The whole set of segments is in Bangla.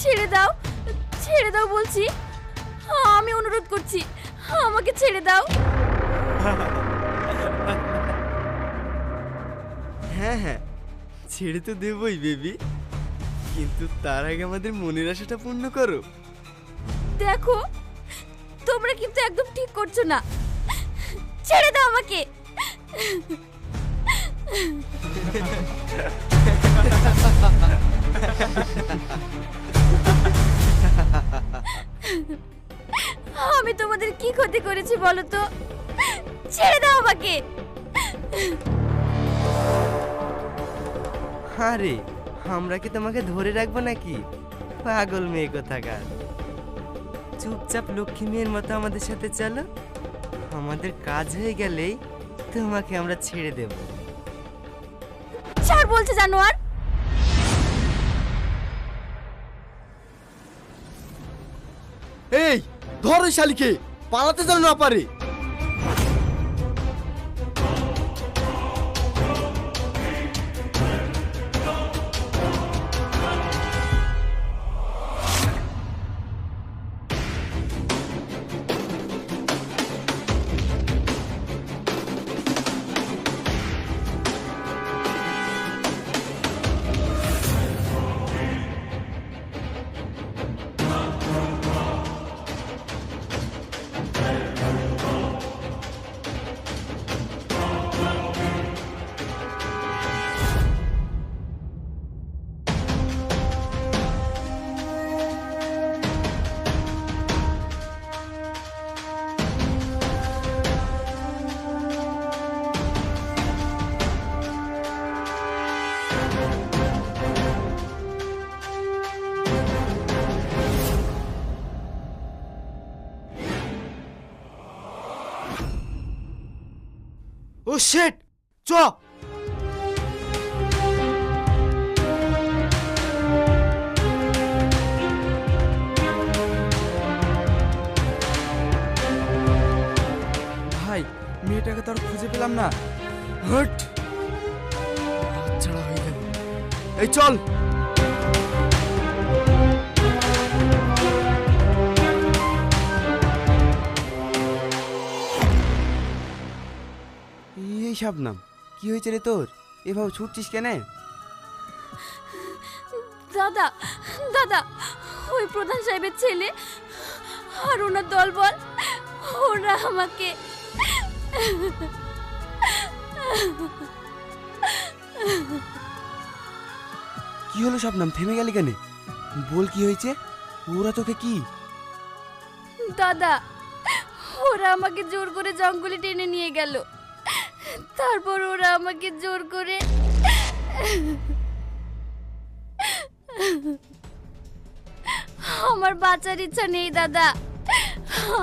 ছেড়ে দাও ছেড়ে দাও বলছি। আমি অনুরোধ করছি আমাকে ছেড়ে দাও। হ্যাঁ হ্যাঁ ছেড়ে তো দেবই বেবি। কিন্তু তার আগে আমাদের মনের আশাটা পূর্ণ করো। দেখো তোমরা কিন্তু একদম ঠিক করছ না। ছেড়ে দাও আমাকে। আমি তোমাদের কি ক্ষতি করেছি বলো তো? ছেড়ে দাও আমাকে! আরে আমরা কি তোমাকে ধরে রাখব নাকি? পাগল মেয়ে কোথাকার। চুপচাপ লক্ষ্মী মেয়ের মতো আমাদের সাথে চলো। আমাদের কাজ হয়ে গেলেই তোমাকে আমরা ছেড়ে দেব। ছাড় বলছে জানোয়ার! ওই শালিকে পালাতে যেন না পারে। শেট চ। ভাই মেয়েটাকে তো আর খুঁজে পেলাম না। হট। ছাড়া এই চল। শাবনাম কি হয়েছে রে তোর? এভাবে ছুটছিস কেন? দাদা দাদা ওই প্রধান সাহেবের ছেলে আর ওনার দলবল ওরা আমাকে কি হলো শাবনাম থেমে গেলি কেন? বল কি হয়েছে? ওরা তোকে কি? দাদা ওরা আমাকে জোর করে জঙ্গলে টেনে নিয়ে গেল। তারপর ওরা আমাকে জোর করে আমার বাঁচার ইচ্ছা নেই দাদা।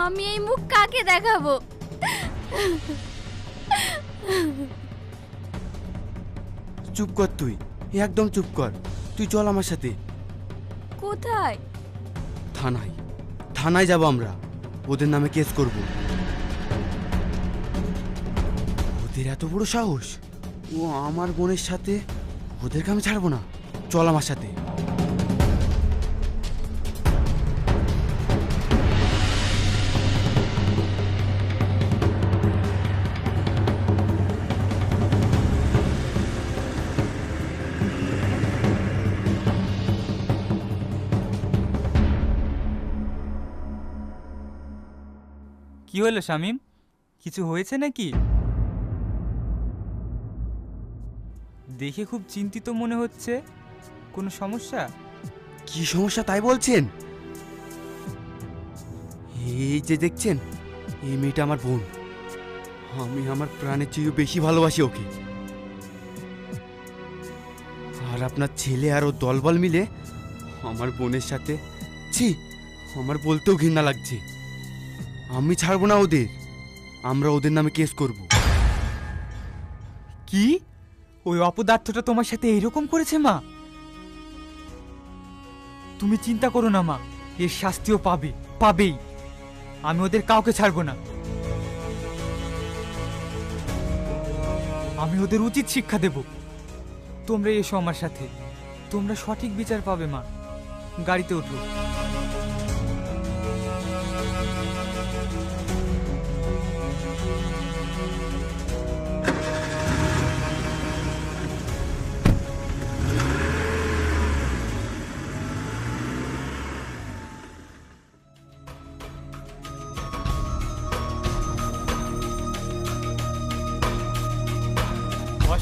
আমি এই মুখ কাকে দেখাবো? চুপ কর তুই একদম চুপ কর। তুই চল আমার সাথে। কোথায়? থানায়। থানায় যাব আমরা। ওদের নামে কেস করব। ওদের এত বড় সাহস? ও আমার বোনের সাথে? ওদেরকে আমি ছাড়বো না। চল আমার সাথে। কি হলো শামিম? কিছু হয়েছে নাকি? দেখে খুব চিন্তিত মনে হচ্ছে। কোনো সমস্যা? কি সমস্যা তাই বলছেন? এই যে দেখছেন এই মেয়েটা আমার বোন। আমি আমার প্রাণের চেয়েও বেশি ভালোবাসি ওকে। আর আপনার ছেলে আর ও দলবল মিলে আমার বোনের সাথে ছি আমার বলতেও ঘৃণা লাগছে। আমি ছাড়বো না ওদের আমরা ওদের নামে কেস করব। কি? ওই অপদার্থটা তোমার সাথে এইরকম করেছে, মা? তুমি চিন্তা করো না, মা। এর শাস্তিও পাবে, পাবেই। আমি ওদের কাউকে ছাড়বো না। আমি ওদের উচিত শিক্ষা দেব। তোমরা এসো আমার সাথে। তোমরা সঠিক বিচার পাবে, মা। গাড়িতে ওঠো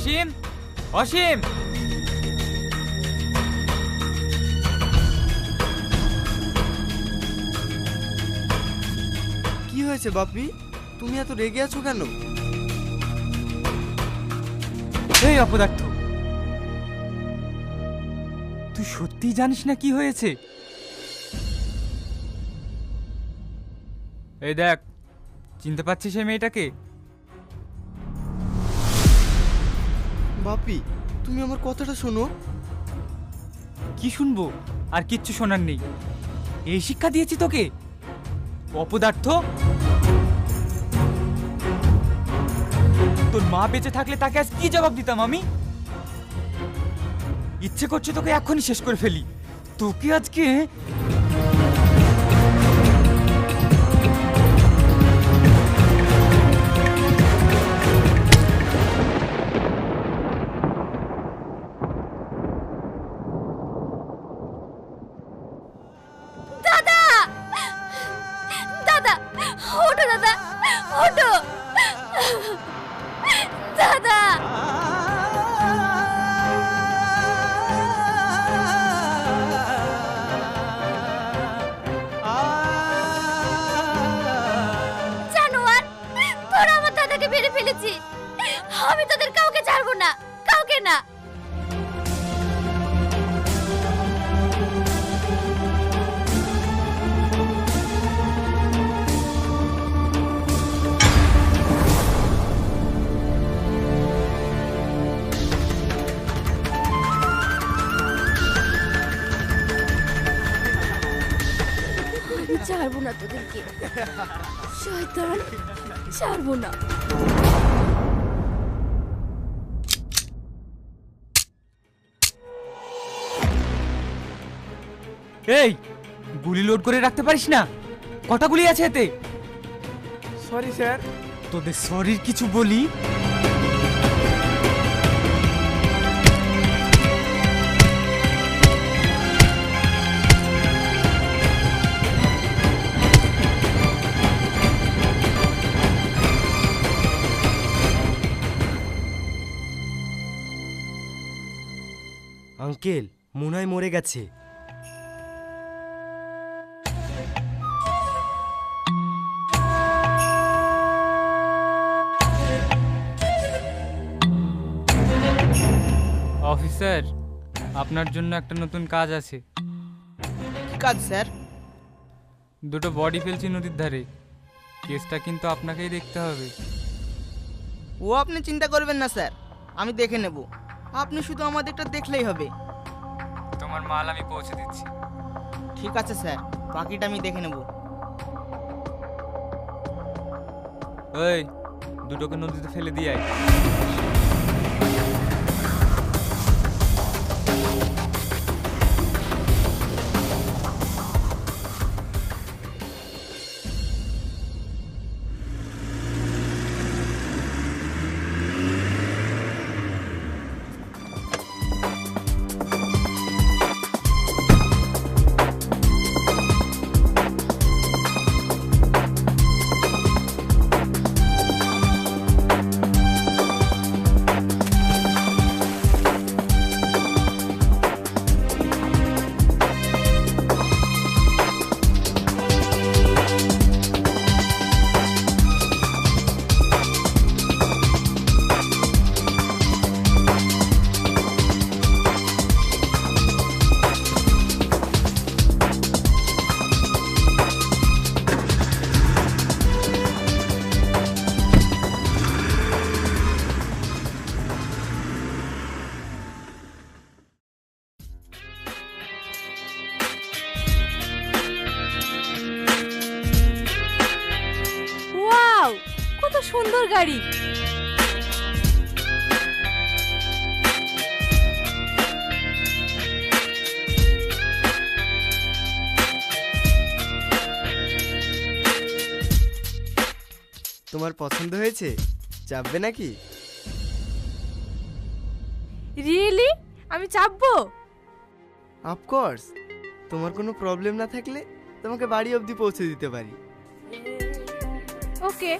অসীম অসীম। কি হয়েছে বাপি? তুমি এত রেগে আছো কেন? এই অপদার্থ। তুই সত্যিই জানিস না কি হয়েছে? এই দেখ চিনতে পারছিস এই মেয়েটাকে? বাপি, তুমি আমার কথাটা শোনো। কি শুনব? আর কিচ্ছু শোনার নেই। এই শিক্ষা দিয়েছি তোকে। অপদার্থ। তোর মা বেঁচে থাকলে তাকে আজ কি জবাব দিতাম আমি? ইচ্ছে করছে তোকে এখনই শেষ করে ফেলি। তোকে আজকে আমি তোদের কাউকে ছাড়বো না কাউকে না। ছাড়বো না তোদেরকে। শয়তান ছাড়বো না। এই গুলি লোড করে রাখতে পারিস না। কটা গুলি আছে এতে? সরি স্যার তোদের শরীর কিছু বলি? আঙ্কেল মুনায় মরে গেছে। অফিসার আপনার জন্য একটা নতুন কাজ আছে। কি কাজ স্যার? দুটো বডি ফেলছি নদীর ধারে। কেসটা কিন্তু আপনাকেই দেখতে হবে। ও আপনি চিন্তা করবেন না স্যার। আমি দেখে নেব। আপনি শুধু আমাদেরটা দেখলেই হবে। তোমার মাল আমি পৌঁছে দিচ্ছি। ঠিক আছে স্যার। বাকিটা আমি দেখে নেব। ওই দুটোকে নদীতে ফেলে দিয়ে আয়। কত সুন্দর গাড়ি। তোমার পছন্দ হয়েছে? চাপবে নাকি? রিয়েলি আমি চাপবো? অফকোর্স তোমার কোনো প্রবলেম না থাকলে তোমাকে বাড়ি অবধি পৌঁছে দিতে পারি। ওকে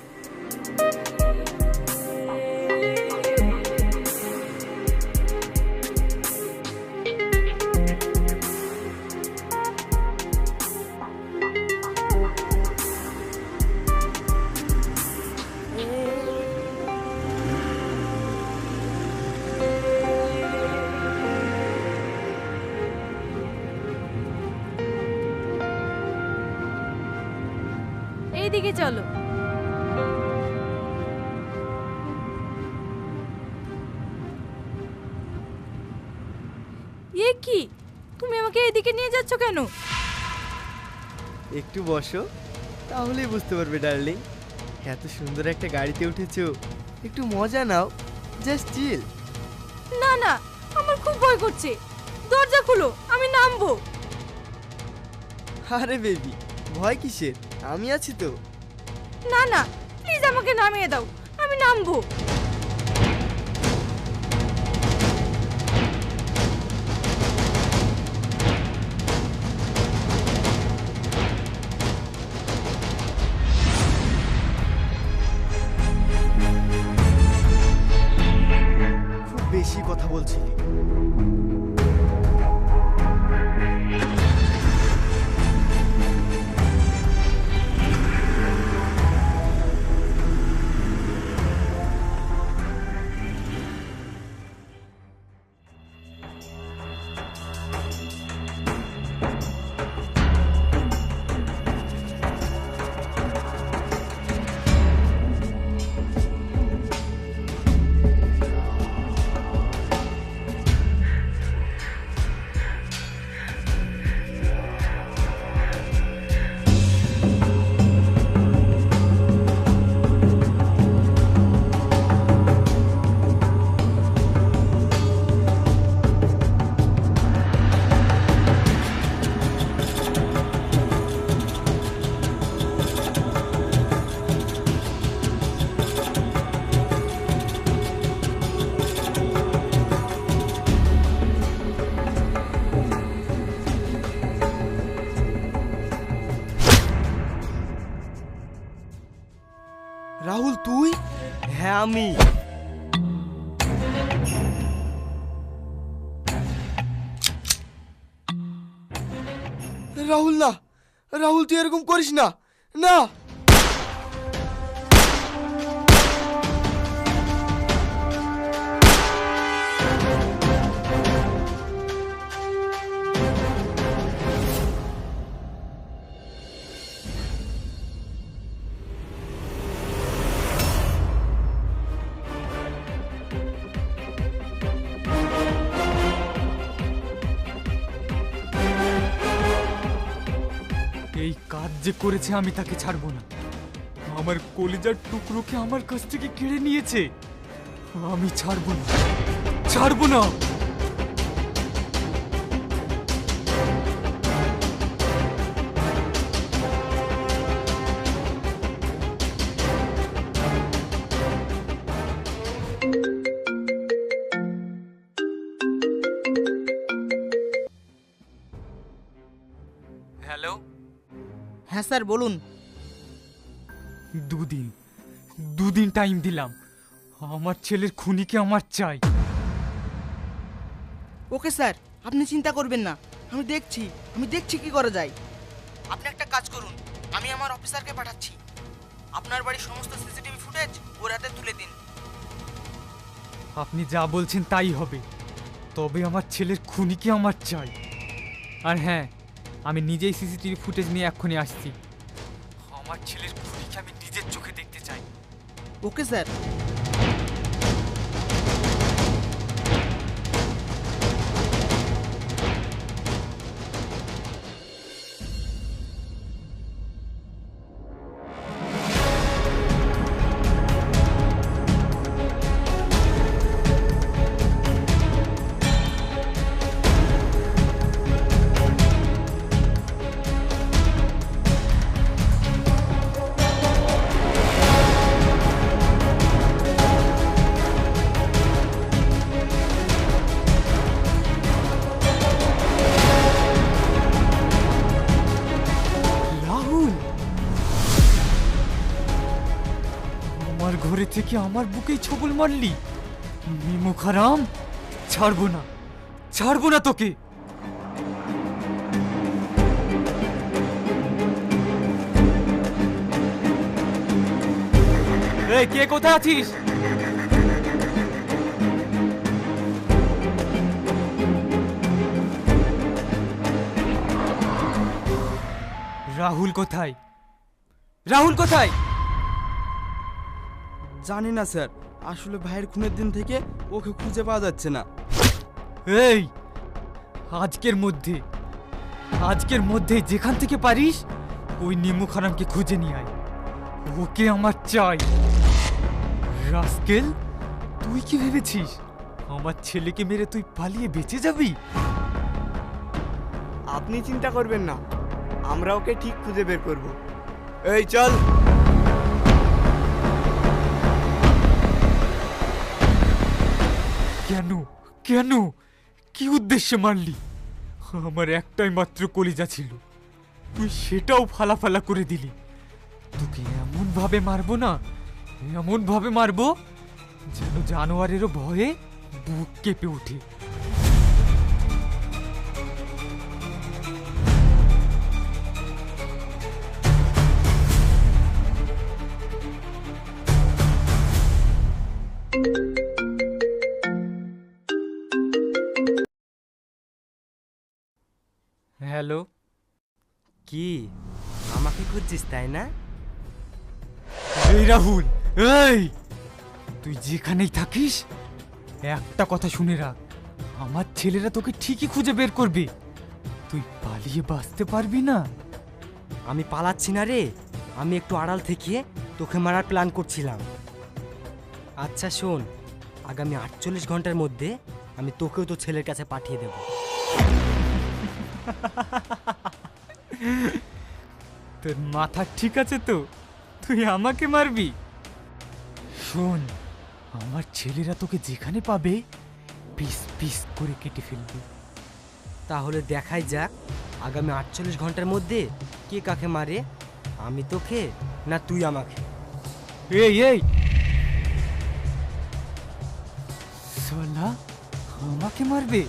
এইদিকে চলো। আমাকে নিয়ে যাচ্ছ কেন? একটু বসো তাহলেই বুঝতে পারবে ডার্লিং। এত সুন্দর একটা গাড়িতে উঠেছো একটু মজা নাও জাস্ট চিল। না না আমার খুব ভয় করছে। দরজা খুলো আমি নামবো। আরে বেবি ভয় কিসের? আমি আছি তো। না না প্লিজ আমাকে নামিয়ে দাও আমি নামবো। রাহুল না। রাহুল তুই এরকম করিস না। না। করেছে আমি তাকে ছাড়বো না। আমার কলিজার টুকরোকে আমার কাছ থেকে কেড়ে নিয়েছে। আমি ছাড়বো না। ছাড়বো না। স্যার বলুন। দুদিন দুদিন টাইম দিলাম। আমার ছেলের খুনিকে আমার চাই। ওকে স্যার আপনি চিন্তা করবেন না। আমি দেখছি আমি দেখছি কি করা যায়। আপনি একটা কাজ করুন আমি আমার অফিসারকে পাঠাচ্ছি। আপনার বাড়ির সমস্ত সিসিটিভি ফুটেজ ওর হাতে তুলে দিন। আপনি যা বলছেন তাই হবে। তবে আমার ছেলের খুনিকে আমার চাই। আর হ্যাঁ আমি নিজেই সিসিটিভি ফুটেজ নিয়ে এক্ষুনি আসছি। আমার ছেলের খুনিকে আমি নিজের চোখে দেখতে চাই ওকে স্যার দূরে থেকে আমার বুকেই ছবল মারলি। নিমো খারাম, ছাড়বো না ছাড়বো না তোকে। কে কোথায় আছিস? রাহুল কোথায়? রাহুল কোথায়? জানি না স্যার। আসলে ভাইয়ের খুনের দিন থেকে ওকে খুঁজে পাওয়া যাচ্ছে না। এই আজকের মধ্যে আজকের মধ্যে যেখান থেকে পারিস ওই নিমু খারামকে খুঁজে নিয়ে আয়। ওকে আমার চাই। রাস্কেল তুই কি ভেবেছিস? আমার ছেলেকে মেরে তুই পালিয়ে বেঁচে যাবি? আপনি চিন্তা করবেন না আমরা ওকে ঠিক খুঁজে বের করব। এই চল! কেন? কেন? কি উদ্দেশ্যে মারলি? আমার একটাই মাত্র কলিজা ছিল। তুই সেটাও ফালা ফালা করে দিলি। তোকে এমন ভাবে মারবো না এমন ভাবে মারবো যেন জানোয়ারেরও ভয়ে বুক কেঁপে ওঠে। হ্যালো? কি? আমাকে খুঁজছিস, তাই না? এই রাহুল, এই! তুই যেখানেই থাকিস, একটা কথা শুনে রাখ। আমার ছেলেরা তোকে ঠিকই খুঁজে বের করবে। তুই পালিয়ে বাঁচতে পারবি না। আমি পালাচ্ছি না রে। আমি একটু আড়াল থেকে তোকে মারার প্ল্যান করছিলাম। আচ্ছা শোন। আগামী আটচল্লিশ ঘণ্টার মধ্যে আমি তোকেও তো ছেলের কাছে পাঠিয়ে দেব। তোর মাথা ঠিক আছে তো? তুই আমাকে মারবি? শোন আমার ছেলেরা তোকে যেখানে পাবে পিস পিস করে কেটে ফেলবে। তাহলে দেখাই যাক আগামী আটচল্লিশ ঘণ্টার মধ্যে কে কাকে মারে আমি তোকে না তুই আমাকে? এই এই! আমাকে মারবে?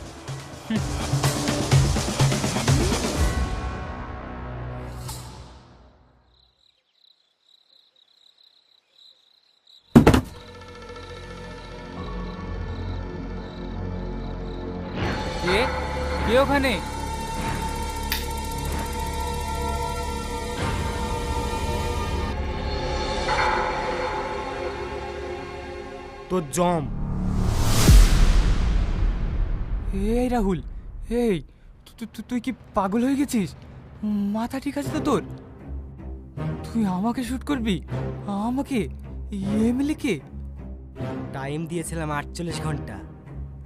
ওখানে তোর জম। এই রাহুল এই তুই কি পাগল হয়ে গেছিস? মাথা ঠিক আছে তো তোর? তুই আমাকে শুট করবি? আমাকে? এমএলএ টাইম দিয়েছিলাম আটচল্লিশ ঘণ্টা।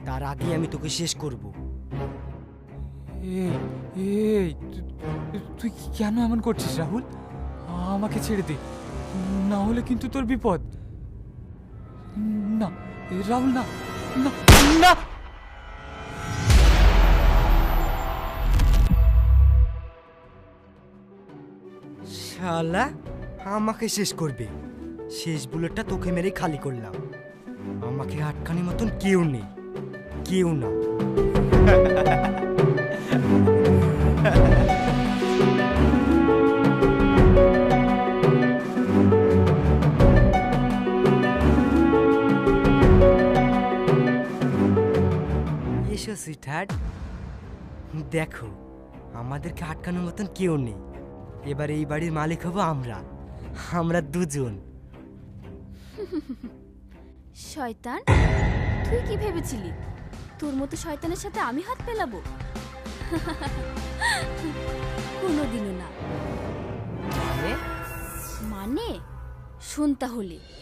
তার আগে আমি তোকে শেষ করব। এই তুই কেন এমন করছিস, রাহুল? আমাকে ছেড়ে দে। না হলে কিন্তু তোর বিপদ। না রাহুল, না না না! শালা, আমাকে শেষ করবে। শেষ বুলেটটা তোকে মেরে খালি করলাম। আমাকে আটকানি মতন কেউ নেই। কেউ না। এসো সুইটহার্ট দেখো, আমাদেরকে আটকানোর মতন কেউ নেই। এবার এই বাড়ির মালিক হব আমরা। আমরা দুজন। শয়তান, তুই কি ভেবেছিলি? তোর মতো শয়তানের সাথে আমি হাত মেলাবো? কোনোদিনও না। মানে? শুনতা হলি তাহলে।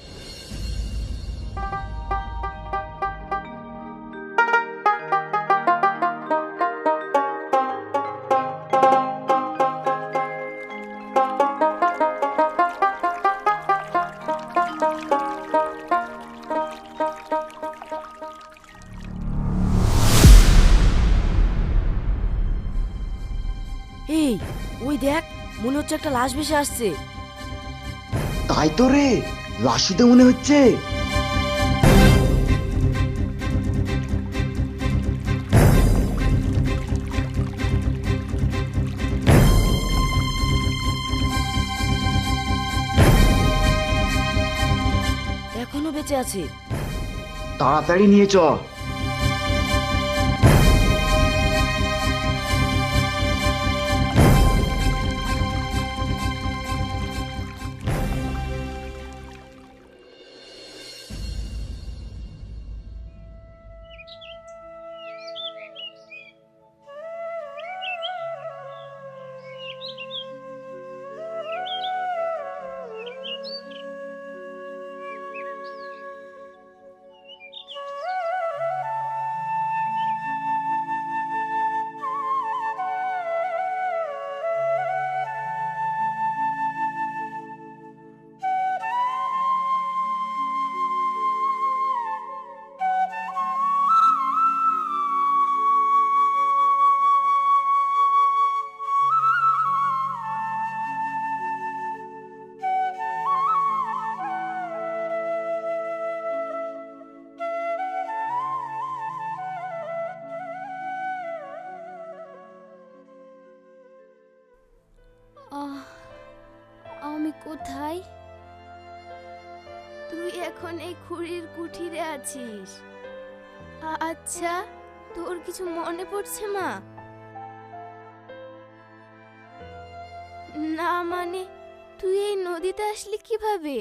হচ্ছে একটা লাশ ভেসে আসছে। তাই তো রে লাশুতে মনে হচ্ছে। এখনও বেঁচে আছে। তাড়াতাড়ি নিয়ে চ। কুঠিরে আছিস। আচ্ছা তোর কিছু মনে পড়ছে মা? না মানে তুই এই নদীতে আসলি কীভাবে?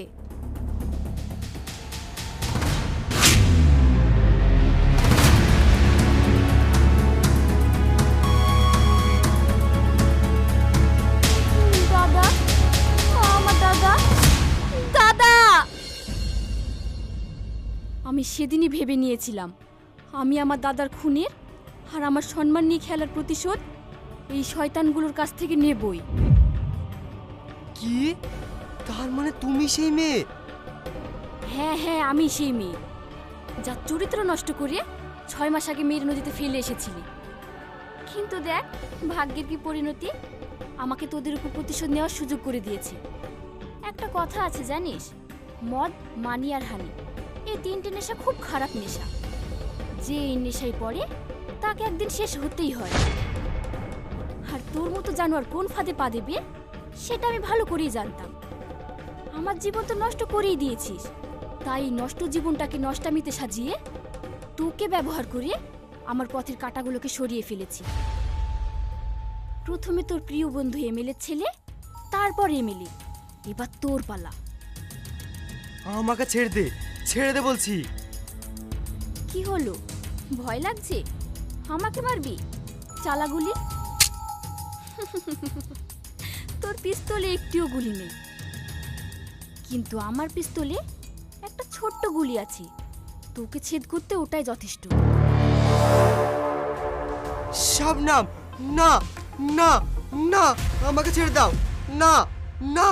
আমি সেদিনই ভেবে নিয়েছিলাম। আমি আমার দাদার খুনের আর আমার সম্মান নিয়ে খেলার প্রতিশোধ এই শয়তানগুলোর কাছ থেকে নেবই। কি? তার মানে তুমি সেই মেয়ে? হ্যাঁ হ্যাঁ আমি সেই মেয়ে। যার চরিত্র নষ্ট করে ছয় মাস আগে মেয়ের নদীতে ফেলে এসেছিলি। কিন্তু দেখ ভাগ্যের কি পরিণতি? আমাকে তোদের উপর প্রতিশোধ নেওয়ার সুযোগ করে দিয়েছে। একটা কথা আছে জানিস মদ মানি আর হানি। তিনটে নেশা খুব খারাপ নেশা। যে এই নেশায় পড়ে, তাকে একদিন শেষ হতেই হয়। আর তোর মতো জানোয়ার কোন ফাঁদে পা দেবে, সেটা আমি ভালো করেই জানতাম। আমার জীবন তো নষ্ট করেই দিয়েছিস। তাই নষ্ট জীবনটাকে নষ্টামিতে সাজিয়ে, তোকে ব্যবহার করে আমার পথের কাঁটাগুলোকে সরিয়ে ফেলেছি। প্রথমে তোর প্রিয় বন্ধু এমএলএর ছেলে, তারপর এমএলএ। এবার তোর পালা। আমাকে ছেড়ে দে। ছেড়ে দে বলছি। কি হলো? ভয় লাগছে? আমাকে মারবি? চালাগুলি? তোর পিস্তলে একটিও গুলি নেই। কিন্তু আমার পিস্তলে একটা ছোট্ট গুলি আছে। তোকে ছেদ করতে ওটাই যথেষ্ট। শাবনাম না না না আমাকে ছেড়ে দাও। না না।